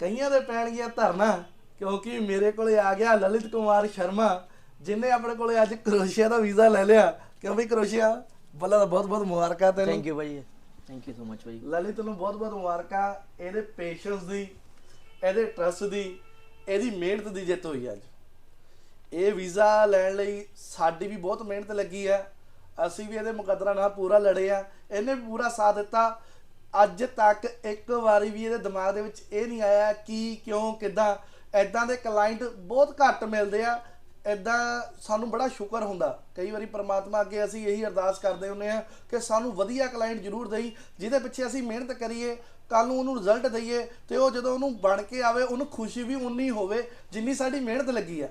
ਕਈਆਂ ਦੇ ਪੈਣਗੀਆਂ ਧਰਨਾ ਕਿਉਂਕਿ ਮੇਰੇ ਕੋਲੇ ਆ ਗਿਆ ਲਲਿਤ ਕੁਮਾਰ ਸ਼ਰਮਾ ਜਿਨੇ ਆਪਣੇ ਕੋਲੇ ਅੱਜ ਕਰੋਸ਼ੀਆ ਦਾ ਵੀਜ਼ਾ ਲੈ ਲਿਆ। ਕਿਉਂ ਵੀ ਕਰੋਸ਼ੀਆ? ਬੱਲਾ ਦਾ ਬਹੁਤ ਬਹੁਤ ਮੁਬਾਰਕਾਂ ਤੈਨੂੰ। ਥੈਂਕ ਯੂ ਭਾਈ ਥੈਂਕ ਯੂ ਸੋ ਮਚ ਭਾਈ। ਲਲਿਤ ਨੂੰ ਬਹੁਤ ਬਹੁਤ ਮੁਬਾਰਕਾਂ ਇਹਦੇ ਪੇਸ਼ੈਂਸ ਦੀ ਇਹਦੇ ਟਰਸਟ ਦੀ ਇਹਦੀ ਮਿਹਨਤ ਦੀ ਜਿੱਤ ਹੋਈ ਅੱਜ। ਇਹ ਵੀਜ਼ਾ ਲੈਣ ਲਈ ਸਾਡੀ ਵੀ ਬਹੁਤ ਮਿਹਨਤ ਲੱਗੀ ਹੈ ਅਸੀਂ ਵੀ ਇਹਦੇ ਮੁਕੱਦਰਾਂ ਨਾਲ ਪੂਰਾ ਲੜੇ ਆ। ਇਹਨੇ ਵੀ ਪੂਰਾ ਸਾਥ ਦਿੱਤਾ। ਅੱਜ ਤੱਕ ਇੱਕ ਵਾਰੀ ਵੀ ਇਹਦੇ ਦਿਮਾਗ ਦੇ ਵਿੱਚ ਇਹ ਨਹੀਂ ਆਇਆ ਕਿ ਕਿਉਂ, ਕਿਦਾਂ ਐਦਾਂ ਦੇ ਕਲਾਇੰਟ ਬਹੁਤ ਘੱਟ ਮਿਲਦੇ ਆ। ਐਦਾਂ ਸਾਨੂੰ ਬੜਾ ਸ਼ੁਕਰ ਹੁੰਦਾ। ਕਈ ਵਾਰੀ ਪ੍ਰਮਾਤਮਾ ਅੱਗੇ ਅਸੀਂ ਇਹੀ ਅਰਦਾਸ ਕਰਦੇ ਹੁੰਨੇ ਆ ਕਿ ਸਾਨੂੰ ਵਧੀਆ ਕਲਾਇੰਟ ਜ਼ਰੂਰ ਦੇਈ, ਜਿਹਦੇ ਪਿੱਛੇ ਅਸੀਂ ਮਿਹਨਤ ਕਰੀਏ ਕੱਲ ਨੂੰ ਉਹਨੂੰ ਰਿਜ਼ਲਟ ਦਈਏ ਤੇ ਉਹ ਜਦੋਂ ਉਹਨੂੰ ਬਣ ਕੇ ਆਵੇ, ਉਹਨੂੰ ਖੁਸ਼ੀ ਵੀ ਉਨੀ ਹੋਵੇ ਜਿੰਨੀ ਸਾਡੀ ਮਿਹਨਤ ਲੱਗੀ ਆ।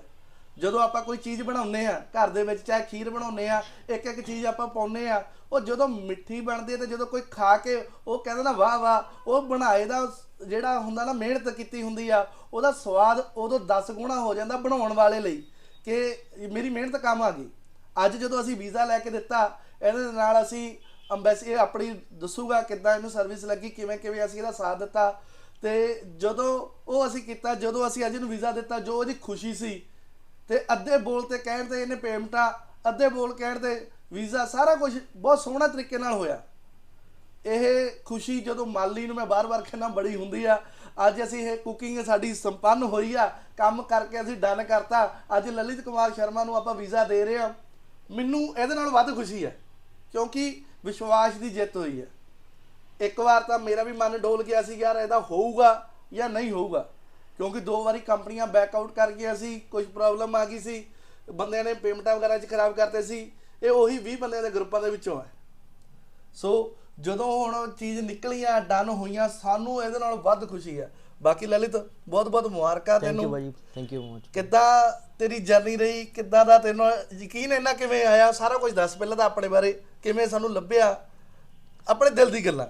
ਜਦੋਂ ਆਪਾਂ ਕੋਈ ਚੀਜ਼ ਬਣਾਉਂਦੇ ਆ ਘਰ ਦੇ ਵਿੱਚ ਚਾਹੇ ਖੀਰ ਬਣਾਉਂਦੇ ਆ ਇੱਕ ਇੱਕ ਚੀਜ਼ ਆਪਾਂ ਪਾਉਂਦੇ ਆ ਉਹ ਜਦੋਂ ਮਿੱਠੀ ਬਣਦੀ ਹੈ ਤੇ ਜਦੋਂ ਕੋਈ ਖਾ ਕੇ ਉਹ ਕਹਿੰਦਾ ਨਾ, ਵਾਹ ਵਾਹ, ਉਹ ਬਣਾਏ ਦਾ ਜਿਹੜਾ ਹੁੰਦਾ ਨਾ, ਮਿਹਨਤ ਕੀਤੀ ਹੁੰਦੀ ਆ, ਉਹਦਾ ਸਵਾਦ ਉਦੋਂ 10 ਗੁਣਾ ਹੋ ਜਾਂਦਾ ਬਣਾਉਣ ਵਾਲੇ ਲਈ ਕਿ ਮੇਰੀ ਮਿਹਨਤ ਕੰਮ ਆ ਗਈ। ਅੱਜ ਜਦੋਂ ਅਸੀਂ ਵੀਜ਼ਾ ਲੈ ਕੇ ਦਿੱਤਾ, ਇਹਦੇ ਨਾਲ ਅਸੀਂ ਅੰਬੈਸੀ ਆਪਣੀ ਦੱਸੂਗਾ ਕਿੱਦਾਂ ਇਹਨੂੰ ਸਰਵਿਸ ਲੱਗੀ ਕਿਵੇਂ ਕਿਵੇਂ ਅਸੀਂ ਇਹਦਾ ਸਾਥ ਦਿੱਤਾ ਤੇ ਜਦੋਂ ਉਹ ਅਸੀਂ ਕੀਤਾ, ਜਦੋਂ ਅਸੀਂ ਅੱਜ ਇਹਨੂੰ ਵੀਜ਼ਾ ਦਿੱਤਾ, ਜੋ ਉਹਦੀ ਖੁਸ਼ੀ ਸੀ ਤੇ ਅੱਧੇ ਬੋਲ ਤੇ ਕਹਿਣ ਤੇ ਇਹਨੇ ਪੇਮੈਂਟਾਂ, ਅੱਧੇ ਬੋਲ ਕਹਿਣ ਤੇ ਵੀਜ਼ਾ, ਸਾਰਾ ਕੁਝ ਬਹੁਤ ਸੋਹਣਾ ਤਰੀਕੇ ਨਾਲ ਹੋਇਆ। ਇਹ ਖੁਸ਼ੀ ਜਦੋਂ ਮਾਲੀ ਨੂੰ ਮੈਂ ਬਾਰ-ਬਾਰ ਕਹਿੰਦਾ ਬੜੀ ਹੁੰਦੀ ਆ। ਅੱਜ ਅਸੀਂ ਇਹ ਕੁਕਿੰਗ ਸਾਡੀ ਸੰਪੰਨ ਹੋਈ ਆ, ਕੰਮ ਕਰਕੇ ਅਸੀਂ ਡਨ ਕਰਤਾ। ਅੱਜ ਲਲਿਤ ਕੁਮਾਰ ਸ਼ਰਮਾ ਨੂੰ ਆਪਾਂ ਵੀਜ਼ਾ ਦੇ ਰਹੇ ਆ। ਮੈਨੂੰ ਇਹਦੇ ਨਾਲ ਵੱਧ ਖੁਸ਼ੀ ਹੈ ਕਿਉਂਕਿ ਵਿਸ਼ਵਾਸ ਦੀ ਜਿੱਤ ਹੋਈ ਹੈ ਇੱਕ ਵਾਰ ਤਾਂ ਮੇਰਾ ਵੀ ਮਨ ਡੋਲ ਗਿਆ ਸੀ, ਯਾਰ ਇਹਦਾ ਹੋਊਗਾ ਜਾਂ ਨਹੀਂ ਹੋਊਗਾ। ਕਿਉਂਕਿ ਦੋ ਵਾਰੀ ਕੰਪਨੀਆਂ ਬੈਕ ਆਊਟ ਕਰ ਗਈਆਂ ਸੀ ਕੁਝ ਪ੍ਰੋਬਲਮ ਆ ਗਈ ਸੀ ਬੰਦਿਆਂ ਨੇ ਪੇਮੈਂਟਾਂ ਵਗੈਰਾ ਚ ਖਰਾਬ ਕਰਤੇ ਸੀ ਇਹ ਉਹੀ 20 ਬੰਦਿਆਂ ਦੇ ਗਰੁੱਪਾਂ ਦੇ ਵਿੱਚੋਂ ਹੈ। ਸੋ ਜਦੋਂ ਹੁਣ ਚੀਜ਼ ਨਿਕਲੀਆਂ ਡਨ ਹੋਈਆਂ ਸਾਨੂੰ ਇਹਦੇ ਨਾਲ ਵੱਧ ਖੁਸ਼ੀ ਹੈ। ਬਾਕੀ ਲਲਿਤ ਬਹੁਤ ਬਹੁਤ ਮੁਬਾਰਕਾਂ ਥੈਂਕ ਯੂ ਤੈਨੂੰ। ਭਾਈ ਥੈਂਕ ਯੂ ਮਚ ਕਿੱਦਾਂ ਤੇਰੀ ਜਰਨੀ ਰਹੀ? ਕਿੱਦਾਂ ਦਾ ਤੈਨੂੰ ਯਕੀਨ ਇੰਨਾ ਕਿਵੇਂ ਆਇਆ? ਸਾਰਾ ਕੁਝ ਦੱਸ ਪਹਿਲਾਂ ਤਾਂ ਆਪਣੇ ਬਾਰੇ। ਕਿਵੇਂ ਸਾਨੂੰ ਲੱਭਿਆ? ਆਪਣੇ ਦਿਲ ਦੀ ਗੱਲਾਂ।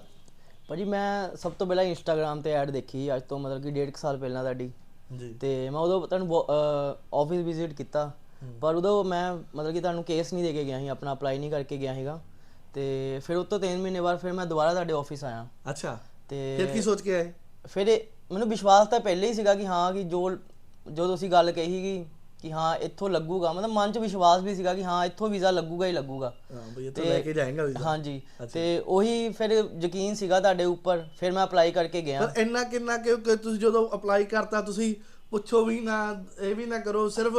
ਭਾਜੀ ਮੈਂ ਸਭ ਤੋਂ ਪਹਿਲਾਂ ਇੰਸਟਾਗ੍ਰam ਤੇ ਐਡ ਦੇਖੀ ਅੱਜ ਤੋਂ ਮਤਲਬ ਕਿ ਡੇਢ ਕੁ ਸਾਲ ਪਹਿਲਾਂ ਤੁਹਾਡੀ। ਜੀ। ਤੇ ਮੈਂ ਉਦੋਂ ਤੁਹਾਨੂੰ ਆਫਿਸ ਵਿਜ਼ਿਟ ਕੀਤਾ। ਪਰ ਉਦੋਂ ਮੈਂ ਮਤਲਬ ਕਿ ਤੁਹਾਨੂੰ ਕੇਸ ਨਹੀਂ ਦੇ ਕੇ ਗਿਆ ਸੀ ਆਪਣਾ ਅਪਲਾਈ ਨਹੀਂ ਕਰਕੇ ਗਿਆ ਸੀਗਾ। ਤੇ ਫਿਰ ਉਸ ਤੋਂ 3 ਮਹੀਨੇ ਬਾਅਦ ਫਿਰ ਮੈਂ ਦੁਬਾਰਾ ਤੁਹਾਡੇ ਆਫਿਸ ਆਇਆ। ਅੱਛਾ। ਤੇ ਫਿਰ ਕੀ ਸੋਚ ਕੇ ਆਏ? ਫਿਰ ਮੈਨੂੰ ਵਿਸ਼ਵਾਸ ਤਾਂ ਪਹਿਲੇ ਹੀ ਸੀਗਾ ਕਿ ਹਾਂ ਕਿ ਜੋ ਜੋ ਤੁਸੀਂ ਗੱਲ ਕਹੀ ਕਿ ਕਿ ਹਾਂ ਇੱਥੋਂ ਲੱਗੂਗਾ। ਮਤਲਬ ਮਨ 'ਚ ਵਿਸ਼ਵਾਸ ਵੀ ਸੀਗਾ ਕਿ ਹਾਂ ਇੱਥੋਂ ਵੀਜ਼ਾ ਲੱਗੂਗਾ ਹੀ ਲੱਗੂਗਾ। ਹਾਂ ਬਈ ਇਹ ਤਾਂ ਲੈ ਕੇ ਜਾਏਗਾ ਵੀਜ਼ਾ। ਹਾਂਜੀ। ਤੇ ਉਹੀ ਫਿਰ ਯਕੀਨ ਸੀਗਾ ਤੁਹਾਡੇ ਉੱਪਰ। ਫਿਰ ਮੈਂ ਅਪਲਾਈ ਕਰਕੇ ਗਿਆ। ਪਰ ਇੰਨਾ ਕਿੰਨਾ ਕਿ ਕਿ ਤੁਸੀਂ ਜਦੋਂ ਅਪਲਾਈ ਕਰਤਾ ਤੁਸੀਂ ਪੁੱਛੋ ਵੀ ਨਾ, ਇਹ ਵੀ ਨਾ ਕਰੋ, ਸਿਰਫ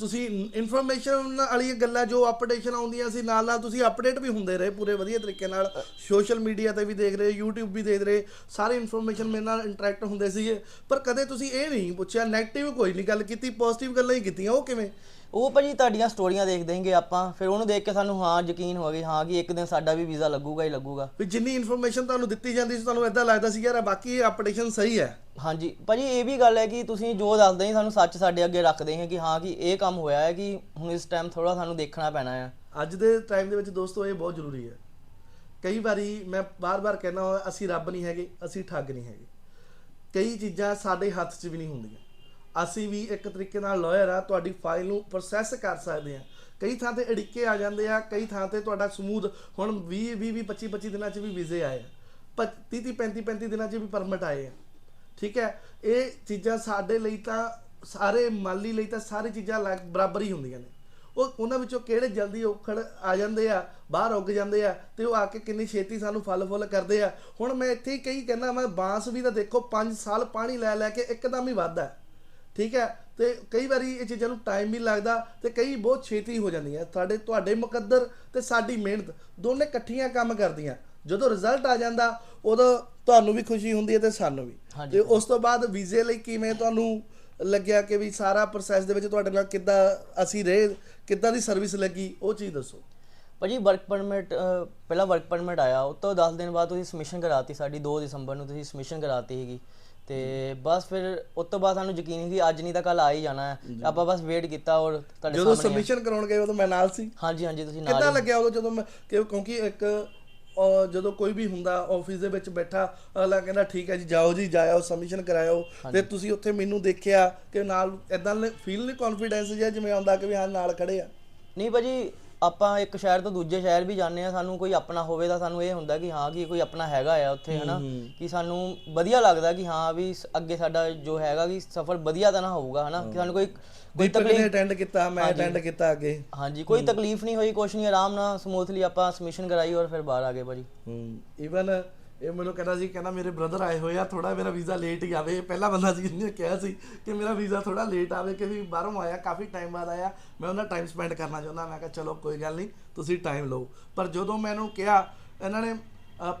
ਤੁਸੀਂ ਇਨਫੋਰਮੇਸ਼ਨ ਵਾਲੀਆਂ ਗੱਲਾਂ ਜੋ ਅਪਡੇਸ਼ਨ ਆਉਂਦੀਆਂ ਸੀ, ਨਾਲ ਨਾਲ ਤੁਸੀਂ ਅਪਡੇਟ ਵੀ ਹੁੰਦੇ ਰਹੇ ਪੂਰੇ ਵਧੀਆ ਤਰੀਕੇ ਨਾਲ। ਸੋਸ਼ਲ ਮੀਡੀਆ ਤੇ ਵੀ ਦੇਖ ਰਹੇ, YouTube ਵੀ ਦੇਖ ਰਹੇ, ਸਾਰੇ ਇਨਫੋਰਮੇਸ਼ਨ ਮੇਰੇ ਨਾਲ ਇੰਟਰੈਕਟ ਹੁੰਦੇ ਸੀਗੇ। ਪਰ ਕਦੇ ਤੁਸੀਂ ਇਹ ਨਹੀਂ ਪੁੱਛਿਆ 네ਗੇਟਿਵ ਕੋਈ ਨਹੀਂ ਗੱਲ ਕੀਤੀ ਪੋਜ਼ਿਟਿਵ ਗੱਲਾਂ ਹੀ ਕੀਤੀਆਂ, ਉਹ ਕਿਵੇਂ? ਉਹ ਭਾਜੀ ਤੁਹਾਡੀਆਂ ਸਟੋਰੀਆਂ ਦੇਖਦੇ ਹੈਗੇ ਆਪਾਂ ਫਿਰ ਉਹਨੂੰ ਦੇਖ ਕੇ ਸਾਨੂੰ ਹਾਂ ਯਕੀਨ ਹੋ ਗਿਆ ਹਾਂ ਕਿ ਇੱਕ ਦਿਨ ਸਾਡਾ ਵੀ ਵੀਜ਼ਾ ਲੱਗੂਗਾ ਹੀ ਲੱਗੂਗਾ। ਵੀ ਜਿੰਨੀ ਇਨਫੋਰਮੇਸ਼ਨ ਤੁਹਾਨੂੰ ਦਿੱਤੀ ਜਾਂਦੀ ਸੀ ਤੁਹਾਨੂੰ ਇਦਾਂ ਲੱਗਦਾ ਸੀ ਯਾਰ ਬਾਕੀ ਅਪਡੇਸ਼ਨ ਸਹੀ ਹੈ। ਹਾਂਜੀ ਭਾਜੀ ਇਹ ਵੀ ਗੱਲ ਹੈ ਕਿ ਤੁਸੀਂ ਜੋ ਦੱਸਦੇ ਹੋ ਸਾਨੂੰ ਸੱਚ ਸਾਡੇ ਅੱਗੇ ਰੱਖਦੇ ਹੋ ਕਿ ਹਾਂ ਕਿ ਇਹ ਕੰਮ ਹੋਇਆ ਹੈ ਕਿ ਹੁਣ ਇਸ ਟਾਈਮ ਥੋੜਾ ਸਾਨੂੰ ਦੇਖਣਾ ਪੈਣਾ ਹੈ। ਅੱਜ ਦੇ ਟਾਈਮ ਦੇ ਵਿੱਚ ਦੋਸਤੋ ਇਹ ਬਹੁਤ ਜ਼ਰੂਰੀ ਹੈ। ਕਈ ਵਾਰੀ ਮੈਂ ਬਾਰ-ਬਾਰ ਕਹਿੰਦਾ ਅਸੀਂ ਰੱਬ ਨਹੀਂ ਹੈਗੇ ਅਸੀਂ ਠੱਗ ਨਹੀਂ ਹੈਗੇ। ਕਈ ਚੀਜ਼ਾਂ ਸਾਡੇ ਹੱਥ 'ਚ ਵੀ ਨਹੀਂ ਹੁੰਦੀਆਂ। ਅਸੀਂ ਵੀ ਇੱਕ ਤਰੀਕੇ ਨਾਲ ਲਾਇਰ ਆ, ਤੁਹਾਡੀ ਫਾਈਲ ਨੂੰ ਪ੍ਰੋਸੈਸ ਕਰ ਸਕਦੇ ਆ। ਕਈ ਥਾਂ ਤੇ ਅੜਿੱਕੇ ਆ ਜਾਂਦੇ ਆ, ਕਈ ਥਾਂ ਤੇ ਤੁਹਾਡਾ ਸਮੂਥ ਹੁਣ 20 20 20 25 25 ਦਿਨਾਂ 'ਚ ਵੀ ਵੀਜ਼ੇ ਆਏ ਆ। 30 30 35 35 ਦਿਨਾਂ 'ਚ ਵੀ ਪਰਮਿਟ ਆਏ ਆ। ਠੀਕ ਹੈ? ਇਹ ਚੀਜ਼ਾਂ ਸਾਡੇ ਲਈ ਤਾਂ ਸਾਰੇ ਮਾਲੀ ਲਈ ਤਾਂ ਸਾਰੀ ਚੀਜ਼ਾਂ ਲੱਗ, ਬਰਾਬਰ ਹੀ ਹੁੰਦੀਆਂ ਨੇ। ਉਹ ਉਹਨਾਂ ਵਿੱਚੋਂ ਕਿਹੜੇ ਜਲਦੀ ਔਖੜ ਆ ਜਾਂਦੇ ਆ, ਬਾਹਰ ਉੱਗ ਜਾਂਦੇ ਆ ਤੇ ਉਹ ਆ ਕੇ ਕਿੰਨੀ ਛੇਤੀ ਸਾਨੂੰ ਫਲ ਫੁੱਲ ਕਰਦੇ ਆ। ਹੁਣ ਮੈਂ ਇੱਥੇ ਹੀ ਕਈ ਕਹਿੰਦਾ ਮੈਂ ਬਾਂਸ ਵੀ ਤਾਂ ਦੇਖੋ 5 ਸਾਲ ਪਾਣੀ ਲੈ ਲੈ ਕੇ ਇੱਕਦਮ ਹੀ ਵੱਧਦਾ। ਠੀਕ ਹੈ? ਤੇ ਕਈ ਵਾਰੀ ਇਹ ਚੀਜ਼ਾਂ ਨੂੰ ਟਾਈਮ ਵੀ ਲੱਗਦਾ ਤੇ ਕਈ ਬਹੁਤ ਛੇਤੀ ਹੋ ਜਾਂਦੀਆਂ। ਸਾਡੇ ਤੁਹਾਡੇ ਮੁਕੱਦਰ ਤੇ ਸਾਡੀ ਮਿਹਨਤ ਦੋਨੇ ਇਕੱਠੀਆਂ ਕੰਮ ਕਰਦੀਆਂ। ਜਦੋਂ ਰਿਜ਼ਲਟ ਆ ਜਾਂਦਾ ਉਦੋਂ ਤੁਹਾਨੂੰ ਵੀ ਖੁਸ਼ੀ ਹੁੰਦੀ ਹੈ ਤੇ ਸਾਨੂੰ ਵੀ। ਤੇ ਉਸ ਤੋਂ ਬਾਅਦ ਵੀਜ਼ੇ ਲਈ ਕਿਵੇਂ ਤੁਹਾਨੂੰ ਲੱਗਿਆ ਕਿ ਵੀ ਸਾਰਾ ਪ੍ਰੋਸੈਸ ਦੇ ਵਿੱਚ ਤੁਹਾਡੇ ਨਾਲ ਕਿੱਦਾਂ ਅਸੀਂ ਰਹੇ ਕਿੱਦਾਂ ਦੀ ਸਰਵਿਸ ਲੱਗੀ ਉਹ ਚੀਜ਼ ਦੱਸੋ। ਭਾਜੀ ਵਰਕ ਪਰਮਿਟ ਪਹਿਲਾਂ ਵਰਕ ਪਰਮਿਟ ਆਇਆ ਉਸ ਤੋਂ 10 ਦਿਨ ਬਾਅਦ ਤੁਸੀਂ ਸਬਮਿਸ਼ਨ ਕਰਾਤੀ ਸਾਡੀ 2 ਦਸੰਬਰ ਨੂੰ ਤੁਸੀਂ ਸਬਮਿਸ਼ਨ ਕਰਾਤੀ ਹੈਗੀ ਤੇ ਬਸ ਫਿਰ ਉਸ ਤੋਂ ਬਾਅਦ ਸਾਨੂੰ ਯਕੀਨ ਸੀ ਕਿ ਅੱਜ ਨਹੀਂ ਤਾਂ ਕੱਲ ਆ ਹੀ ਜਾਣਾ ਹੈ। ਆਪਾਂ ਬਸ ਵੇਟ ਕੀਤਾ ਔਰ ਤੁਹਾਡੇ ਜਦੋਂ ਸਾਹਮਣੇ ਸਬਮਿਸ਼ਨ ਕਰਾਉਣ ਗਏ ਉਦੋਂ ਮੈਂ ਨਾਲ ਸੀ। ਹਾਂਜੀ ਹਾਂਜੀ ਤੁਸੀਂ ਨਾਲ ਕਿੱਦਾਂ ਲੱਗਿਆ ਉਦੋਂ ਜਦੋਂ ਮੈਂ ਕਿਉਂਕਿ ਇੱਕ ਅਹ, ਜਦੋਂ ਕੋਈ ਵੀ ਹੁੰਦਾ ਆਫਿਸ ਦੇ ਵਿੱਚ ਬੈਠਾ ਅਗਲਾ ਕਹਿੰਦਾ ਠੀਕ ਹੈ ਜੀ ਜਾਓ ਜੀ ਜਾਇਓ ਸਬਮਿਸ਼ਨ ਕਰਾਇਓ। ਤੇ ਤੁਸੀਂ ਉੱਥੇ ਮੈਨੂੰ ਦੇਖਿਆ ਕਿ ਨਾਲ ਇਦਾਂ ਫੀਲ ਨਹੀਂ ਕੌਨਫੀਡੈਂਸ ਜਿਹਾ ਜਿਵੇਂ ਆਉਂਦਾ ਕਿ ਵੀ ਹਾਂ ਨਾਲ ਖੜੇ ਆ। ਨਹੀਂ ਭਾਜੀ ਆਪਾਂ ਇੱਕ ਸ਼ਹਿਰ ਤੋਂ ਦੂਜੇ ਸ਼ਹਿਰ ਵੀ ਜਾਂਦੇ ਆ ਸਾਨੂੰ ਕੋਈ ਆਪਣਾ ਹੋਵੇ ਤਾਂ ਸਾਨੂੰ ਇਹ ਹੁੰਦਾ ਕਿ ਹਾਂ ਕਿ ਕੋਈ ਆਪਣਾ ਹੈਗਾ ਆ ਉੱਥੇ ਹਨਾ? ਕਿ ਸਾਨੂੰ ਵਧੀਆ ਲੱਗਦਾ ਕਿ ਹਾਂ ਵੀ ਅੱਗੇ ਸਾਡਾ ਜੋ ਹੈਗਾ ਕਿ ਸਫ਼ਰ ਵਧੀਆ ਤਾਂ ਨਾ ਹੋਊਗਾ ਹਨਾ? ਕਿ ਸਾਨੂੰ ਕੋਈ ਕੋਈ ਤਕਲੀਫ ਅਟੈਂਡ ਕੀਤਾ ਮੈਂ ਅਟੈਂਡ ਕੀਤਾ ਅੱਗੇ। ਹਾਂਜੀ ਕੋਈ ਤਕਲੀਫ ਨਹੀਂ ਹੋਈ ਕੁਛ ਨਹੀਂ ਆਰਾਮ ਨਾਲ ਸਮੂਥਲੀ ਆਪਾਂ ਸਬਮਿਸ਼ਨ ਕਰਾਈ ਔਰ ਫਿਰ ਬਾਹਰ ਆ ਗਏ ਭਾਜੀ। ਹੂੰ ਇਵਨ ਇਹ ਮੈਨੂੰ ਕਹਿੰਦਾ ਸੀ ਕਹਿੰਦਾ ਮੇਰੇ ਬ੍ਰਦਰ ਆਏ ਹੋਏ ਆ ਥੋੜਾ ਮੇਰਾ ਵੀਜ਼ਾ ਲੇਟ ਹੀ ਆਵੇ। ਇਹ ਪਹਿਲਾ ਬੰਦਾ ਸੀ ਜਿਹਨੇ ਕਿਹਾ ਸੀ ਕਿ ਮੇਰਾ ਵੀਜ਼ਾ ਥੋੜਾ ਲੇਟ ਆਵੇ ਕਿ ਵੀ ਬਾਹਰੋਂ ਆਇਆ ਕਾਫੀ ਟਾਈਮ ਬਾਅਦ ਆਇਆ ਮੈਂ ਉਹਨਾਂ ਟਾਈਮ ਸਪੈਂਡ ਕਰਨਾ ਚਾਹੁੰਦਾ ਮੈਂ ਕਿਹਾ ਚਲੋ ਕੋਈ ਗੱਲ ਨਹੀਂ ਤੁਸੀਂ ਟਾਈਮ ਲਓ। ਪਰ ਜਦੋਂ ਮੈਨੂੰ ਕਿਹਾ ਇਹਨਾਂ ਨੇ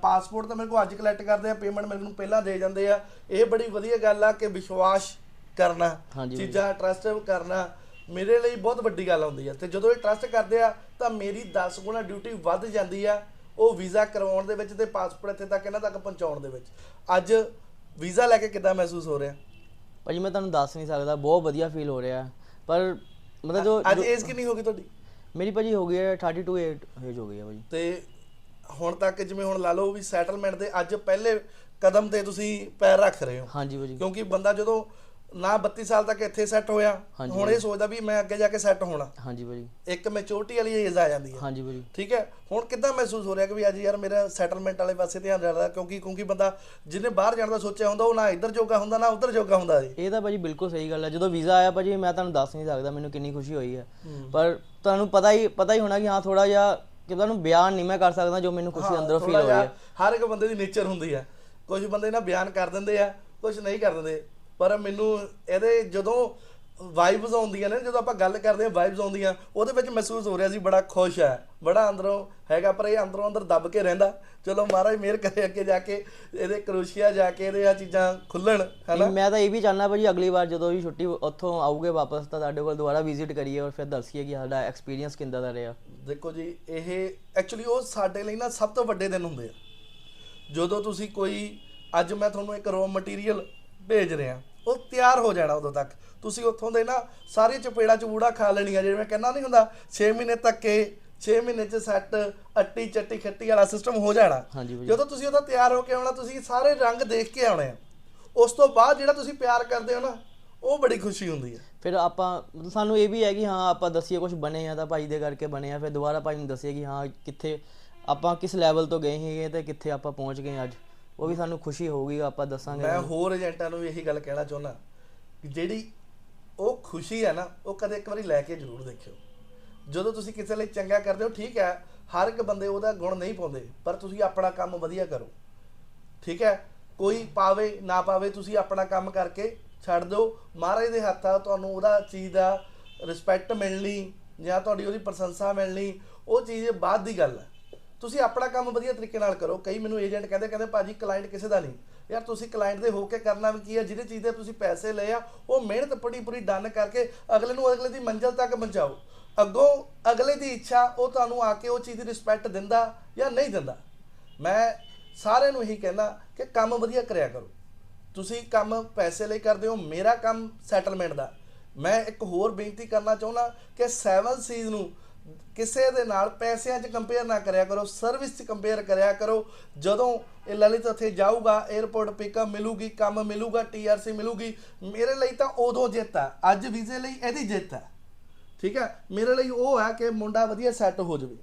ਪਾਸਪੋਰਟ ਤਾਂ ਮੇਰੇ ਕੋਲ ਅੱਜ ਕਲੈਕਟ ਕਰਦੇ ਆ ਪੇਮੈਂਟ ਮੈਨੂੰ ਪਹਿਲਾਂ ਦੇ ਜਾਂਦੇ ਆ। ਇਹ ਬੜੀ ਵਧੀਆ ਗੱਲ ਆ ਕਿ ਵਿਸ਼ਵਾਸ ਕਰਨਾ। ਚੀਜ਼ਾਂ ਟਰਸਟ ਕਰਨਾ ਮੇਰੇ ਲਈ ਬਹੁਤ ਵੱਡੀ ਗੱਲ ਹੁੰਦੀ ਹੈ ਤੇ ਜਦੋਂ ਇਹ ਟਰਸਟ ਕਰਦੇ ਆ ਤਾਂ ਮੇਰੀ 10 ਗੁਣਾ ਡਿਊਟੀ ਵੱਧ ਜਾਂਦੀ ਆ। ਉਹ ਵੀਜ਼ਾ ਕਰਵਾਉਣ ਦੇ ਵਿੱਚ ਤੇ ਪਾਸਪੋਰਟ ਇੱਥੇ ਤੱਕ ਇਹਨਾਂ ਤੱਕ ਪਹੁੰਚਾਉਣ ਦੇ ਵਿੱਚ। ਅੱਜ ਵੀਜ਼ਾ ਲੈ ਕੇ ਕਿੱਦਾਂ ਮਹਿਸੂਸ ਹੋ ਰਿਹਾ? ਭਾਜੀ ਮੈਂ ਤੁਹਾਨੂੰ ਦੱਸ ਨਹੀਂ ਸਕਦਾ ਬਹੁਤ ਵਧੀਆ ਫੀਲ ਹੋ ਰਿਹਾ। ਪਰ ਮਤਲਬ ਜੋ ਅੱਜ ਏਜ ਕਿੰਨੀ ਹੋ ਗਈ ਤੁਹਾਡੀ? ਮੇਰੀ ਭਾਜੀ ਹੋ ਗਈ ਹੈ 32 ਏਜ ਹੋ ਗਈ ਹੈ ਭਾਜੀ। ਤੇ ਹੁਣ ਤੱਕ ਜਿਵੇਂ ਹੁਣ ਲਾ ਲਓ ਵੀ ਸੈਟਲਮੈਂਟ ਦੇ ਅੱਜ ਪਹਿਲੇ ਕਦਮ ਤੇ ਤੁਸੀਂ ਪੈਰ ਰੱਖ ਰਹੇ ਹੋ। ਹਾਂਜੀ ਭਾਜੀ। ਕਿਉਂਕਿ ਬੰਦਾ ਜਦੋਂ ਨਾ 32 ਸਾਲ ਤੱਕ ਇੱਥੇ ਸੈੱਟ ਹੋਇਆ। ਹਾਂਜੀ ਹੁਣ ਇਹ ਸੋਚਦਾ ਵੀ ਮੈਂ ਅੱਗੇ ਜਾ ਕੇ ਸੈੱਟ ਹੋਣਾ। ਹਾਂਜੀ ਭਾਜੀ। ਇੱਕ ਮੈਚੋਰਟੀ ਵਾਲੀ ਏਜ ਆ ਜਾਂਦੀ ਹੈ ਹਾਂਜੀ ਭਾਜੀ। ਠੀਕ ਹੈ? ਹੁਣ ਕਿੱਦਾਂ ਮਹਿਸੂਸ ਹੋ ਰਿਹਾ ਕਿ ਵੀ ਅੱਜ ਯਾਰ ਮੇਰਾ ਸੈਟਲਮੈਂਟ ਵਾਲੇ ਪਾਸੇ ਧਿਆਨ ਜਾਂਦਾ ਕਿਉਂਕਿ ਕਿਉਂਕਿ ਬੰਦਾ ਜਿਹਨੇ ਬਾਹਰ ਜਾਣ ਦਾ ਸੋਚਿਆ ਹੁੰਦਾ ਉਹ ਨਾ ਇੱਧਰ ਜੋਗਾ ਹੁੰਦਾ ਨਾ ਉੱਧਰ ਜੋਗਾ ਹੁੰਦਾ ਜੀ। ਇਹ ਤਾਂ ਭਾਜੀ ਬਿਲਕੁਲ ਸਹੀ ਗੱਲ ਹੈ ਜਦੋਂ ਵੀਜ਼ਾ ਆਇਆ ਭਾਜੀ ਮੈਂ ਤੁਹਾਨੂੰ ਦੱਸ ਨਹੀਂ ਸਕਦਾ ਮੈਨੂੰ ਕਿੰਨੀ ਖੁਸ਼ੀ ਹੋਈ ਹੈ। ਪਰ ਤੁਹਾਨੂੰ ਪਤਾ ਹੀ ਪਤਾ ਹੀ ਹੋਣਾ ਕਿ ਹਾਂ ਥੋੜਾ ਜਿਹਾ ਕਿ ਤੁਹਾਨੂੰ ਬਿਆਨ ਨਹੀਂ ਮੈਂ ਕਰ ਸਕਦਾ ਜੋ ਮੈਨੂੰ ਖੁਸ਼ੀ ਅੰਦਰੋਂ ਫੀਲ ਹੋ ਰਹੀ ਹੈ ਹਰ ਇੱਕ ਬੰਦੇ ਦੀ ਨੇਚਰ ਹੁੰਦੀ ਆ। ਕੁਝ ਬੰਦੇ ਨਾ ਬਿਆਨ ਕਰ ਦਿੰਦੇ ਆ ਕੁਝ ਨਹੀਂ ਕਰ ਦਿੰਦੇ। ਪਰ ਮੈਨੂੰ ਇਹਦੇ ਜਦੋਂ ਵਾਈਬਸ ਆਉਂਦੀਆਂ ਨੇ ਜਦੋਂ ਆਪਾਂ ਗੱਲ ਕਰਦੇ ਆ ਵਾਈਬਸ ਆਉਂਦੀਆਂ ਉਹਦੇ ਵਿੱਚ ਮਹਿਸੂਸ ਹੋ ਰਿਹਾ ਸੀ ਬੜਾ ਖੁਸ਼ ਹੈ ਬੜਾ ਅੰਦਰੋਂ ਹੈਗਾ ਪਰ ਇਹ ਅੰਦਰੋਂ ਅੰਦਰ ਦੱਬ ਕੇ ਰਹਿੰਦਾ। ਚਲੋ ਮਹਾਰਾਜ ਮਿਹਰ ਕਰੇ ਅੱਗੇ ਜਾ ਕੇ ਇਹਦੇ ਕਰੋਸ਼ੀਆ ਜਾ ਕੇ ਇਹਦੇ ਆ ਚੀਜ਼ਾਂ ਖੁੱਲਣ ਹੈਨਾ? ਮੈਂ ਤਾਂ ਇਹ ਵੀ ਚਾਹਨਾ ਭਾਜੀ ਅਗਲੀ ਵਾਰ ਜਦੋਂ ਵੀ ਛੁੱਟੀ ਉੱਥੋਂ ਆਉਗੇ ਵਾਪਸ ਤਾਂ ਤੁਹਾਡੇ ਕੋਲ ਦੁਬਾਰਾ ਵਿਜ਼ਿਟ ਕਰੀਏ ਔਰ ਫਿਰ ਦੱਸੀਏ ਕਿ ਸਾਡਾ ਐਕਸਪੀਰੀਅੰਸ ਕਿੰਦਾ ਦਾ ਰਿਹਾ। ਦੇਖੋ ਜੀ ਇਹ ਐਕਚੁਅਲੀ ਉਹ ਸਾਡੇ ਲਈ ਨਾ ਸਭ ਤੋਂ ਵੱਡੇ ਦਿਨ ਹੁੰਦੇ ਆ। ਜਦੋਂ ਤੁਸੀਂ ਕੋਈ ਅੱਜ ਮੈਂ ਤੁਹਾਨੂੰ ਇੱਕ ਰੋ ਮਟੀਰੀਅਲ ਭੇਜ ਰਿਹਾ ਉਹ ਤਿਆਰ ਹੋ ਜਾਣਾ ਉਦੋਂ ਤੱਕ। ਤੁਸੀਂ ਉੱਥੋਂ ਦੇ ਨਾ ਸਾਰੇ ਚਪੇੜਾ ਚੂੜਾ ਖਾ ਲੈਣੀਆਂ ਜਿਵੇਂ ਮੈਂ ਕਹਿੰਦਾ ਨਹੀਂ ਹੁੰਦਾ 6 ਮਹੀਨੇ ਤੱਕ ਕੇ 6 ਮਹੀਨੇ ਚ ਸੈੱਟ ਅੱਟੀ ਚੱਟੀ ਖੱਟੀ ਵਾਲਾ ਸਿਸਟਮ ਹੋ ਜਾਣਾ। ਜਦੋਂ ਤੁਸੀਂ ਉਹਦਾ ਤਿਆਰ ਹੋ ਕੇ ਆਉਣਾ ਤੁਸੀਂ ਸਾਰੇ ਰੰਗ ਦੇਖ ਕੇ ਆਉਣੇ ਆ। ਉਸ ਤੋਂ ਬਾਅਦ ਜਿਹੜਾ ਤੁਸੀਂ ਪਿਆਰ ਕਰਦੇ ਹੋ ਨਾ ਉਹ ਬੜੀ ਖੁਸ਼ੀ ਹੁੰਦੀ ਹੈ ਫਿਰ ਆਪਾਂ ਮਤਲਬ ਸਾਨੂੰ ਇਹ ਵੀ ਹੈ ਕਿ ਹਾਂ ਆਪਾਂ ਦੱਸੀਏ ਕੁਝ ਬਣੇ ਆ ਤਾਂ ਭਾਈ ਦੇ ਕਰਕੇ ਬਣੇ ਆ ਫਿਰ ਦੁਬਾਰਾ ਭਾਈ ਨੂੰ ਦੱਸੀਏ ਕਿ ਹਾਂ ਕਿੱਥੇ ਆਪਾਂ ਕਿਸ ਲੈਵਲ ਤੋਂ ਗਏ ਸੀਗੇ ਤੇ ਕਿੱਥੇ ਆਪਾਂ ਪਹੁੰਚ ਗਏ ਅੱਜ। ਉਹ ਵੀ ਸਾਨੂੰ ਖੁਸ਼ੀ ਹੋਊਗੀ ਆਪਾਂ ਦੱਸਾਂਗੇ ਮੈਂ ਹੋਰ ਏਜੰਟਾਂ ਨੂੰ ਵੀ ਇਹੀ ਗੱਲ ਕਹਿਣਾ ਚਾਹੁੰਦਾ ਕਿ ਜਿਹੜੀ ਉਹ ਖੁਸ਼ੀ ਹੈ ਨਾ ਉਹ ਕਦੇ ਇੱਕ ਵਾਰੀ ਲੈ ਕੇ ਜ਼ਰੂਰ ਦੇਖਿਓ। ਜਦੋਂ ਤੁਸੀਂ ਕਿਸੇ ਲਈ ਚੰਗਾ ਕਰਦੇ ਹੋ ਠੀਕ ਹੈ ਹਰ ਇੱਕ ਬੰਦੇ ਉਹਦਾ ਗੁਣ ਨਹੀਂ ਪਾਉਂਦੇ ਪਰ ਤੁਸੀਂ ਆਪਣਾ ਕੰਮ ਵਧੀਆ ਕਰੋ। ਠੀਕ ਹੈ ਕੋਈ ਪਾਵੇ ਨਾ ਪਾਵੇ ਤੁਸੀਂ ਆਪਣਾ ਕੰਮ ਕਰਕੇ ਛੱਡ ਦਿਓ। ਮਹਾਰਾਜ ਦੇ ਹੱਥ ਤੁਹਾਨੂੰ ਉਹਦਾ ਚੀਜ਼ ਦਾ ਰਿਸਪੈਕਟ ਮਿਲਣੀ ਜਾਂ ਤੁਹਾਡੀ ਉਹਦੀ ਪ੍ਰਸ਼ੰਸਾ ਮਿਲਣੀ ਉਹ ਚੀਜ਼ ਬਾਅਦ ਦੀ ਗੱਲ ਹੈ। ਤੁਸੀਂ ਆਪਣਾ ਕੰਮ ਵਧੀਆ ਤਰੀਕੇ ਨਾਲ ਕਰੋ। ਕਈ ਮੈਨੂੰ ਏਜੰਟ ਕਹਿੰਦੇ ਕਹਿੰਦੇ ਭਾਜੀ ਕਲਾਇੰਟ ਕਿਸੇ ਦਾ ਨਹੀਂ। ਯਾਰ ਤੁਸੀਂ ਕਲਾਇੰਟ ਦੇ ਹੋ ਕੇ ਕਰਨਾ ਵੀ ਕੀ ਹੈ? ਜਿਹਦੇ ਚੀਜ਼ ਦੇ ਤੁਸੀਂ ਪੈਸੇ ਲਏ ਆ, ਉਹ ਮਿਹਨਤ ਪੂਰੀ ਪੂਰੀ ਡਨ ਕਰਕੇ ਅਗਲੇ ਨੂੰ ਅਗਲੇ ਦੀ ਮੰਜ਼ਿਲ ਤੱਕ ਪਹੁੰਚਾਓ। ਅੱਗੋਂ ਅਗਲੇ ਦੀ ਇੱਛਾ, ਉਹ ਤੁਹਾਨੂੰ ਆ ਕੇ ਉਹ ਚੀਜ਼ ਦੀ ਰਿਸਪੈਕਟ ਦਿੰਦਾ ਜਾਂ ਨਹੀਂ ਦਿੰਦਾ। ਮੈਂ ਸਾਰਿਆਂ ਨੂੰ ਇਹੀ ਕਹਿੰਦਾ ਕਿ ਕੰਮ ਵਧੀਆ ਕਰਿਆ ਕਰੋ। ਤੁਸੀਂ ਕੰਮ ਪੈਸੇ ਲਈ ਕਰਦੇ ਹੋ, ਮੇਰਾ ਕੰਮ ਸੈਟਲਮੈਂਟ ਦਾ। ਮੈਂ ਇੱਕ ਹੋਰ ਬੇਨਤੀ ਕਰਨਾ ਚਾਹੁੰਦਾ ਕਿ ਸੈਵਨ ਸੀਜ਼ ਨੂੰ ਕਿਸੇ ਦੇ ਨਾਲ ਪੈਸਿਆਂ 'ਚ ਕੰਪੇਅਰ ਨਾ ਕਰਿਆ ਕਰੋ ਸਰਵਿਸ 'ਚ ਕੰਪੇਅਰ ਕਰਿਆ ਕਰੋ। ਜਦੋਂ ਇਹ ਲਲਿਤ ਉੱਥੇ ਜਾਊਗਾ 에어ਪੋਰਟ ਪਿਕਅਪ ਮਿਲੂਗੀ ਕੰਮ ਮਿਲੂਗਾ ਟੀਆਰਸੀ ਮਿਲੂਗੀ, ਮੇਰੇ ਲਈ ਤਾਂ ਉਦੋਂ ਜਿੱਤ ਹੈ। ਅੱਜ ਵੀਜ਼ੇ ਲਈ ਇਹਦੀ ਜਿੱਤ ਹੈ। ਠੀਕ ਹੈ? ਮੇਰੇ ਲਈ ਉਹ ਹੈ ਕਿ ਮੁੰਡਾ ਵਧੀਆ ਸੈੱਟ ਹੋ ਜਾਵੇ।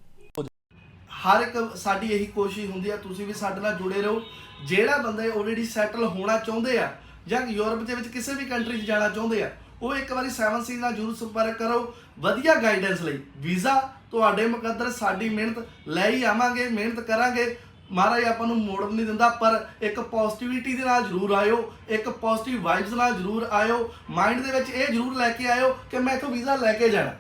ਹਰ ਇੱਕ ਸਾਡੀ ਇਹੀ ਕੋਸ਼ਿਸ਼ ਹੁੰਦੀ ਆ ਤੁਸੀਂ ਵੀ ਸਾਡੇ ਨਾਲ ਜੁੜੇ ਰਹੋ। ਜਿਹੜਾ ਬੰਦੇ ਆਲਰੇਡੀ ਸੈਟਲ ਹੋਣਾ ਚਾਹੁੰਦੇ ਆ, ਜਾਂ ਯੂਰਪ ਦੇ ਵਿੱਚ ਕਿਸੇ ਵੀ ਕੰਟਰੀ 'ਚ ਜਾਣਾ ਚਾਹੁੰਦੇ ਆ, ਉਹ ਇੱਕ ਵਾਰੀ 7 ਸੀ ਨਾਲ ਜਰੂਰ ਸੰਪਰਕ ਕਰੋ। ਵਧੀਆ ਗਾਈਡੈਂਸ ਲਈ। ਵੀਜ਼ਾ ਤੁਹਾਡੇ ਮੁਕੱਦਰ ਸਾਡੀ ਮਿਹਨਤ ਲੈ ਹੀ ਆਵਾਂਗੇ ਮਿਹਨਤ ਕਰਾਂਗੇ। ਮਹਾਰਾਜ ਆਪਾਂ ਨੂੰ ਮੋੜ ਨਹੀਂ ਦਿੰਦਾ ਪਰ ਇੱਕ ਪੋਜ਼ਿਟਿਵਿਟੀ ਦੇ ਨਾਲ ਜਰੂਰ ਆਇਓ ਇੱਕ ਪੋਜ਼ਿਟਿਵ ਵਾਈਬਸ ਨਾਲ ਜਰੂਰ ਆਇਓ। ਮਾਈਂਡ ਦੇ ਵਿੱਚ ਇਹ ਜਰੂਰ ਲੈ ਕੇ ਆਇਓ ਕਿ ਮੈਂ ਇਥੋਂ ਵੀਜ਼ਾ ਲੈ ਕੇ ਜਾਣਾ।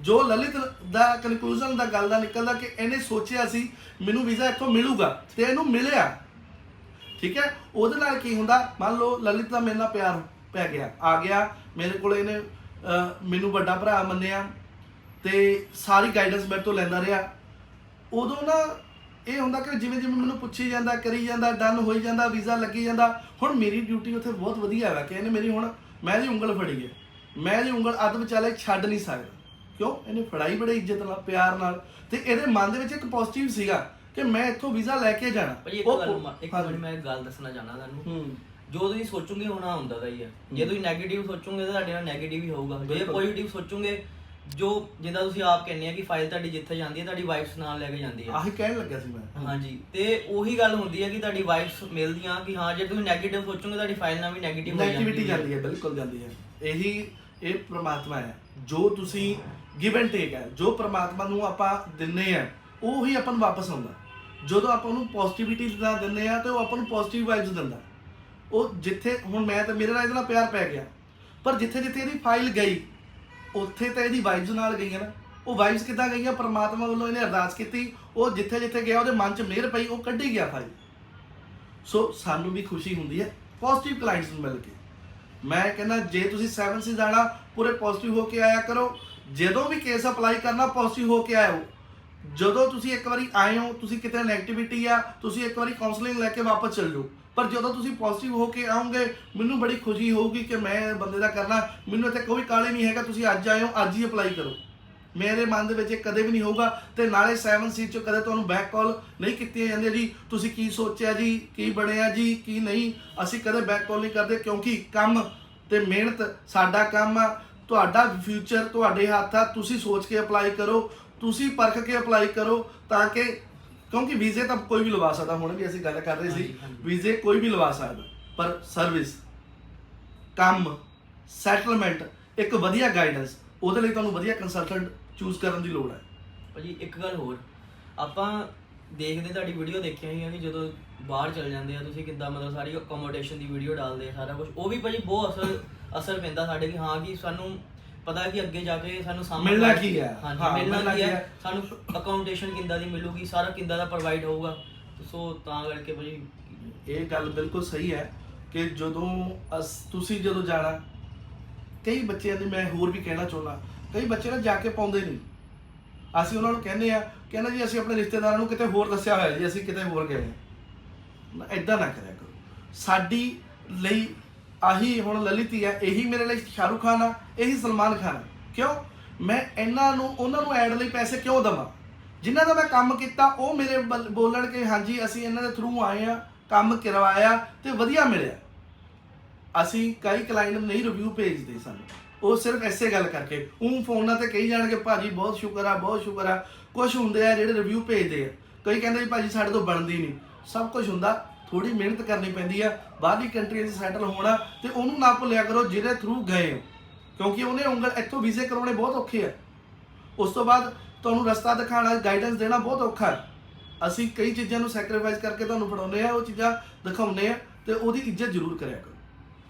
ਜੋ ਲਲਿਤ ਦਾ ਕਨਕਲੂਜਨ ਦਾ ਗੱਲ ਦਾ ਨਿਕਲਦਾ ਕਿ ਇਹਨੇ ਸੋਚਿਆ ਸੀ ਮੈਨੂੰ ਵੀਜ਼ਾ ਇੱਥੋਂ ਮਿਲੂਗਾ ਤੇ ਇਹਨੂੰ ਮਿਲਿਆ। ਠੀਕ ਹੈ? ਉਹਦੇ ਨਾਲ ਕੀ ਹੁੰਦਾ? ਮੰਨ ਲਓ ਲਲਿਤ ਦਾ ਮੇਰੇ ਨਾਲ ਪਿਆਰ ਪੈ ਗਿਆ ਆ ਗਿਆ। ਮੇਰੇ ਕੋਲ ਇਹਨੇ ਮੈਨੂੰ ਵੱਡਾ ਭਰਾ ਮੰਨਿਆ ਤੇ ਸਾਰੀ ਗਾਈਡੈਂਸ ਮੇਰੇ ਤੋਂ ਲੈਂਦਾ ਰਿਹਾ। ਉਦੋਂ ਨਾ ਇਹ ਹੁੰਦਾ ਕਿ ਜਿਵੇਂ ਜਿਵੇਂ ਮੈਨੂੰ ਪੁੱਛੀ ਜਾਂਦਾ ਕਰੀ ਜਾਂਦਾ ਡਨ ਹੋਈ ਜਾਂਦਾ ਵੀਜ਼ਾ ਲੱਗੀ ਜਾਂਦਾ ਹੁਣ ਮੇਰੀ ਡਿਊਟੀ ਉੱਥੇ ਬਹੁਤ ਵਧੀਆ ਹੈ ਕਿ ਇਹਨੇ ਮੇਰੀ ਹੁਣ ਮੈਂ ਇਹਦੀ ਉਂਗਲ ਫੜੀ ਹੈ। ਮੈਂ ਇਹਦੀ ਉਂਗਲ ਅੱਧ ਵਿਚਾਲੇ ਛੱਡ ਨਹੀਂ ਸਕਦਾ। ਕਿਉਂ? ਇਹਨੇ ਫੜਾਈ ਬੜੇ ਇੱਜ਼ਤ ਨਾਲ ਪਿਆਰ ਨਾਲ। ਤੇ ਇਹਦੇ ਮਨ ਦੇ ਵਿੱਚ ਇੱਕ ਪੋਜ਼ਿਟਿਵ ਸੀਗਾ ਕਿ ਮੈਂ ਇੱਥੋਂ ਵੀਜ਼ਾ ਲੈ ਕੇ ਜਾਣਾ। ਉਹ- ਇੱਕ। ਮਿੰਟ ਮੈਂ ਗੱਲ ਦੱਸਣਾ ਚਾਹਨਾ ਤੁਹਾਨੂੰ। ਹੂੰ। ਜੋ ਤੁਸੀਂ ਸੋਚੋਗੇ ਹੋਣਾ ਹੁੰਦਾ ਦਾ ਹੀ। ਆ ਜੇ ਤੁਸੀਂ 네ਗੇਟਿਵ ਸੋਚੋਗੇ ਤਾਂ ਤੁਹਾਡੇ ਨਾਲ 네ਗੇਟਿਵ ਹੀ ਹੋਊਗਾ। ਜੇ ਪੋਜ਼ਿਟਿਵ ਸੋਚੋਗੇ ਜੋ ਜਿੱਦਾਂ ਤੁਸੀਂ ਆਪ ਕਹਿੰਦੇ ਆ ਕਿ ਫਾਈਲ ਤੁਹਾਡੀ ਜਿੱਥੇ ਜਾਂਦੀ ਹੈ ਤੁਹਾਡੀ ਵਾਈਫਸ ਨਾਲ ਲੈ ਕੇ ਜਾਂਦੀ ਹੈ। ਆਹੀ ਕਹਿਣ ਲੱਗਿਆ ਸੀ ਮੈਂ। ਹਾਂਜੀ ਤੇ ਉਹੀ ਗੱਲ ਹੁੰਦੀ ਹੈ ਕਿ ਤੁਹਾਡੀ ਵਾਈਫਸ ਮਿਲਦੀਆਂ ਕਿ ਹਾਂ ਜੇ ਤੁਸੀਂ 네ਗੇਟਿਵ ਸੋਚੋਗੇ ਤੁਹਾਡੀ ਫਾਈਲ ਨਾਲ ਵੀ 네ਗੇਟਿਵ ਹੋ ਜਾਂਦੀ ਨੈਗੇਟਿਵਿਟੀ ਜਾਂਦੀ ਹੈ ਬਿਲਕੁਲ ਜਾਂਦੀ ਹੈ। ਇਹੀ ਇਹ ਪ੍ਰਮਾਤਮਾ ਹੈ। ਜੋ ਤੁਸੀਂ ਗਿਵ ਐਂਡ ਟੇਕ ਹੈ ਜੋ ਪ੍ਰਮਾਤਮਾ ਨੂੰ ਆਪਾਂ ਦਿੰਨੇ ਆ ਉਹੀ ਆਪਾਂ ਨੂੰ ਵਾਪਸ ਆਉਂਦਾ। ਜਦੋਂ ਆਪਾਂ ਉਹਨੂੰ ਪੋਜ਼ਿਟਿਵਿਟੀ ਦਿੰਦੇ ਆ ਤੇ ਉਹ ਆਪਾਂ ਨੂੰ ਪੋਜ਼ਿਟਿਵ ਵਾਈਬਸ ਦਿੰਦਾ। ਉਹ ਜਿੱਥੇ ਹੁਣ ਮੈਂ ਤਾਂ ਮੇਰੇ ਨਾਲ ਇਹਦੇ ਨਾਲ ਪਿਆਰ ਪੈ ਗਿਆ। ਪਰ ਜਿੱਥੇ ਜਿੱਥੇ ਇਹਦੀ ਫਾਈਲ ਗਈ, ਉੱਥੇ ਤਾਂ ਇਹਦੀ ਵਾਈਬਸ ਨਾਲ ਗਈਆਂ ਨਾ। ਉਹ ਵਾਈਬਸ ਕਿੱਦਾਂ ਗਈਆਂ? ਪਰਮਾਤਮਾ ਵੱਲੋਂ ਇਹਨੇ ਅਰਦਾਸ ਕੀਤੀ। ਉਹ ਜਿੱਥੇ ਜਿੱਥੇ ਗਿਆ, ਉਹਦੇ ਮਨ 'ਚ ਮਿਹਰ ਪਈ, ਉਹ ਕੱਢੀ ਗਿਆ ਫਾਈਲ ਸੋ ਸਾਨੂੰ ਵੀ ਖੁਸ਼ੀ ਹੁੰਦੀ ਹੈ ਪੋਜ਼ਿਟਿਵ ਕਲਾਇੰਟਸ ਨੂੰ ਮਿਲ ਕੇ। ਮੈਂ ਕਹਿੰਦਾ, ਜੇ ਤੁਸੀਂ 7 ਸੀ ਜਾਣਾ, ਪੂਰੇ ਪੋਜ਼ਿਟਿਵ ਹੋ ਕੇ ਆਇਆ ਕਰੋ। ਜਦੋਂ ਵੀ ਕੇਸ ਅਪਲਾਈ ਕਰਨਾ ਪੋਜ਼ਿਟਿਵ ਹੋ ਕੇ ਆਇਓ। ਜਦੋਂ ਤੁਸੀਂ ਇੱਕ ਵਾਰੀ ਆਏ ਹੋ, ਤੁਸੀਂ ਕਿਤੇ ਨੈਗੇਟਿਵਿਟੀ ਆ, ਤੁਸੀਂ ਇੱਕ ਵਾਰੀ ਕਾਉਂਸਲਿੰਗ ਲੈ ਕੇ ਵਾਪਸ ਚੱਲ ਜਾਓ। ਪਰ ਜਦੋਂ ਤੁਸੀਂ ਪੋਜ਼ਿਟਿਵ ਹੋ ਕੇ ਆਉਂਗੇ, ਮੈਨੂੰ ਬੜੀ ਖੁਸ਼ੀ ਹੋਊਗੀ ਕਿ ਮੈਂ ਬੰਦੇ ਦਾ ਕਰਨਾ। ਮੈਨੂੰ ਇੱਥੇ ਕੋਈ ਕਾਲੇ ਨਹੀਂ ਹੈਗਾ, ਤੁਸੀਂ ਅੱਜ ਆਏ ਹੋ, ਅੱਜ ਹੀ ਅਪਲਾਈ ਕਰੋ। ਮੇਰੇ ਮਨ ਦੇ ਵਿੱਚ ਇਹ ਕਦੇ ਵੀ ਨਹੀਂ ਹੋਊਗਾ ਤੇ ਨਾਲੇ 7 ਸੀਟ ਚੋਂ ਕਦੇ ਤੁਹਾਨੂੰ ਬੈਕ ਕਾਲ ਨਹੀਂ ਕੀਤੀ ਜਾਂਦੀ ਜੀ। ਤੁਸੀਂ ਕੀ ਸੋਚਿਆ ਜੀ, ਕੀ ਬਣਿਆ ਜੀ, ਕੀ ਨਹੀਂ? ਅਸੀਂ ਕਦੇ ਬੈਕ ਕਾਲ ਨਹੀਂ ਕਰਦੇ ਕਿਉਂਕਿ ਕੰਮ ਤੇ ਮਿਹਨਤ ਸਾਡਾ ਕੰਮ ਆ। ਤੁਹਾਡਾ ਫਿਊਚਰ ਤੁਹਾਡੇ ਹੱਥ ਆ, ਤੁਸੀਂ ਸੋਚ ਕੇ ਅਪਲਾਈ ਕਰੋ, ਤੁਸੀਂ ਪਰਖ ਕੇ ਅਪਲਾਈ ਕਰੋ ਤਾਂ ਕਿ ਕਿਉਂਕਿ ਵੀਜ਼ੇ ਤਾਂ ਕੋਈ ਵੀ ਲਵਾ ਸਕਦਾ ਹੁਣ ਵੀ ਅਸੀਂ ਗੱਲ ਕਰ ਰਹੇ ਸੀ। ਵੀਜ਼ੇ ਕੋਈ ਵੀ ਲਵਾ ਸਕਦਾ ਪਰ ਸਰਵਿਸ ਕੰਮ ਸੈਟਲਮੈਂਟ ਇੱਕ ਵਧੀਆ ਗਾਈਡੈਂਸ ਉਹਦੇ ਲਈ ਤੁਹਾਨੂੰ ਵਧੀਆ ਕੰਸਲਟੈਂਟ ਚੂਜ਼ ਕਰਨ ਦੀ ਲੋੜ ਹੈ ਭਾਜੀ ਇੱਕ ਗੱਲ ਹੋਰ ਆਪਾਂ ਦੇਖਦੇ ਤੁਹਾਡੀ ਵੀਡੀਓ ਦੇਖਿਆ ਹੀ ਆ ਕਿ ਜਦੋਂ ਬਾਹਰ ਚਲ ਜਾਂਦੇ ਆ ਤੁਸੀਂ ਕਿੱਦਾਂ ਮਤਲਬ ਸਾਰੀ ਅਕੋਮੋਡੇਸ਼ਨ ਦੀ ਵੀਡੀਓ ਡਾਲਦੇ ਆ ਸਾਰਾ ਕੁਝ ਉਹ ਵੀ ਭਾਜੀ ਬਹੁਤ ਅਸਰ ਅਸਰ ਪੈਂਦਾ ਸਾਡੇ ਕਿ ਹਾਂ ਕਿ ਸਾਨੂੰ ਪਤਾ ਕਿ ਅੱਗੇ ਜਾ ਕੇ ਸਾਨੂੰ ਸਾਹਮਣੇ ਮਿਲਣਾ ਕੀ ਹੈ? ਹਾਂ, ਮਿਲਣਾ ਮਿਲਣਾ ਕੀ ਹੈ? ਸਾਨੂੰ ਅਕਾਊਂਟੇਸ਼ਨ ਕਿੰਦਾ ਦੀ ਮਿਲੂਗੀ? ਸਾਰਾ ਕਿੰਦਾ ਦਾ ਪ੍ਰੋਵਾਈਡ ਹੋਊਗਾ? ਸੋ ਤਾਂ ਕਰਕੇ ਭਾਜੀ ਇਹ ਗੱਲ ਬਿਲਕੁਲ ਸਹੀ ਹੈ ਕਿ ਜਦੋਂ ਅਸ ਤੁਸੀਂ ਜਦੋਂ ਜਾਣਾ ਕਈ ਬੱਚਿਆਂ ਦੀ ਮੈਂ ਹੋਰ ਵੀ ਕਹਿਣਾ ਚਾਹੁੰਦਾ ਕਈ ਬੱਚੇ ਨਾ ਜਾ ਕੇ ਪਾਉਂਦੇ ਨਹੀਂ। ਅਸੀਂ ਉਹਨਾਂ ਨੂੰ ਕਹਿੰਦੇ ਆ ਕਹਿੰਦਾ ਜੀ ਅਸੀਂ ਆਪਣੇ ਰਿਸ਼ਤੇਦਾਰਾਂ ਨੂੰ ਕਿਤੇ ਹੋਰ ਦੱਸਿਆ ਹੋਇਆ ਜੀ ਅਸੀਂ ਕਿਤੇ ਹੋਰ ਗਏ ਹਾਂ। ਨਾ ਇਦਾਂ ਨਾ ਕਰਿਆ ਕਰੋ। ਸਾਡੀ ਲਈ ਆਹੀ ਹੁਣ ਲਲਿਤ ਹੀ ਹੈ ਇਹੀ ਮੇਰੇ ਲਈ ਸ਼ਾਹਰੁਖ ਖਾਨ ਆ, ਇਹੀ ਸਲਮਾਨ ਖਾਨ ਆ। ਕਿਉਂ? ਮੈਂ ਇਹਨਾਂ ਨੂੰ, ਉਹਨਾਂ ਨੂੰ ਐਡ ਲਈ ਪੈਸੇ ਕਿਉਂ ਦਵਾਂ? ਜਿਨ੍ਹਾਂ ਦਾ ਮੈਂ ਕੰਮ ਕੀਤਾ, ਉਹ ਮੇਰੇ ਬਲ- ਬੋਲਣ ਕਿ ਹਾਂਜੀ, ਅਸੀਂ ਇਹਨਾਂ ਦੇ ਥਰੂ ਆਏ ਆ, ਕੰਮ ਕਰਵਾਇਆ ਤੇ ਵਧੀਆ ਮਿਲਿਆ। ਅਸੀਂ ਕਈ ਕਲਾਇੰਟ ਨੂੰ ਨਹੀਂ ਰਿਵਿਊ ਭੇਜਦੇ ਸਾਨੂੰ। ਉਹ ਸਿਰਫ ਐਸੇ ਗੱਲ ਕਰਕੇ ਉਹ ਫੋਨਾਂ ਤੇ ਕਹੀ ਜਾਣਗੇ, ਭਾਜੀ, ਬਹੁਤ ਸ਼ੁਕਰ ਆ, ਬਹੁਤ ਸ਼ੁਕਰ ਆ। ਕੁਝ ਹੁੰਦੇ ਆ ਜਿਹੜੇ ਰਿਵਿਊ ਭੇਜਦੇ ਆ। ਕਈ ਕਹਿੰਦੇ ਜੀ ਭਾਜੀ, ਸਾਡੇ ਤੋਂ ਬਣਦੀ ਨਹੀਂ। ਸਭ ਕੁਝ ਹੁੰਦਾ। ਥੋੜੀ ਮਿਹਨਤ ਕਰਨੀ ਪੈਂਦੀ ਆ ਬਾਹਰਲੀ ਕੰਟਰੀਆਂ 'ਚ ਸੈਟਲ ਹੋਣਾ ਤੇ ਉਹਨੂੰ ਨਾ ਭੁੱਲਿਆ ਕਰੋ ਜਿਹਦੇ ਥਰੂ ਗਏ ਹੋ। ਕਿਉਂਕਿ ਉਹਨੇ ਉਂਗਲ ਇੱਥੋਂ ਵੀਜ਼ੇ ਕਰਾਉਣੇ ਬਹੁਤ ਔਖੇ ਆ। ਉਸ ਤੋਂ ਬਾਅਦ ਤੁਹਾਨੂੰ ਰਸਤਾ ਦਿਖਾਉਣਾ ਗਾਈਡੈਂਸ ਦੇਣਾ ਬਹੁਤ ਔਖਾ ਹੈ। ਅਸੀਂ ਕਈ ਚੀਜ਼ਾਂ ਨੂੰ ਸੈਕਰੀਫਾਈਸ ਕਰਕੇ ਤੁਹਾਨੂੰ ਫੜਾਉਂਦੇ ਆ ਉਹ ਚੀਜ਼ਾਂ ਦਿਖਾਉਂਦੇ ਆ ਤੇ ਉਹਦੀ ਇੱਜ਼ਤ ਜ਼ਰੂਰ ਕਰਿਆ ਕਰੋ।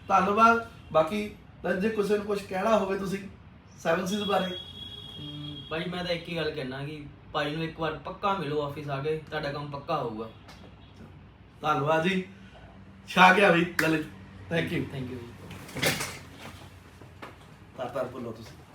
ਧੰਨਵਾਦ। ਬਾਕੀ ਜੇ ਕਿਸੇ ਨੂੰ ਕੁਝ ਕਹਿਣਾ ਹੋਵੇ ਤੁਸੀਂ 7 ਸੀਜ਼ ਬਾਰੇ। ਹਮ, ਭਾਜੀ ਮੈਂ ਤਾਂ ਇੱਕ ਹੀ ਗੱਲ ਕਹਿਣਾ ਕਿ ਭਾਈ ਨੂੰ ਇੱਕ ਵਾਰ ਪੱਕਾ ਮਿਲੋ ਆਫਿਸ ਆ ਕੇ ਤੁਹਾਡਾ ਕੰਮ ਪੱਕਾ ਹੋਊਗਾ। ਧੰਨਵਾਦ ਜੀ। ਛਾ ਗਿਆ ਵੀ Lalit thank you thank you ਤਾਰ ਤਾਰ ਬੋਲੋ ਤੁਸੀਂ।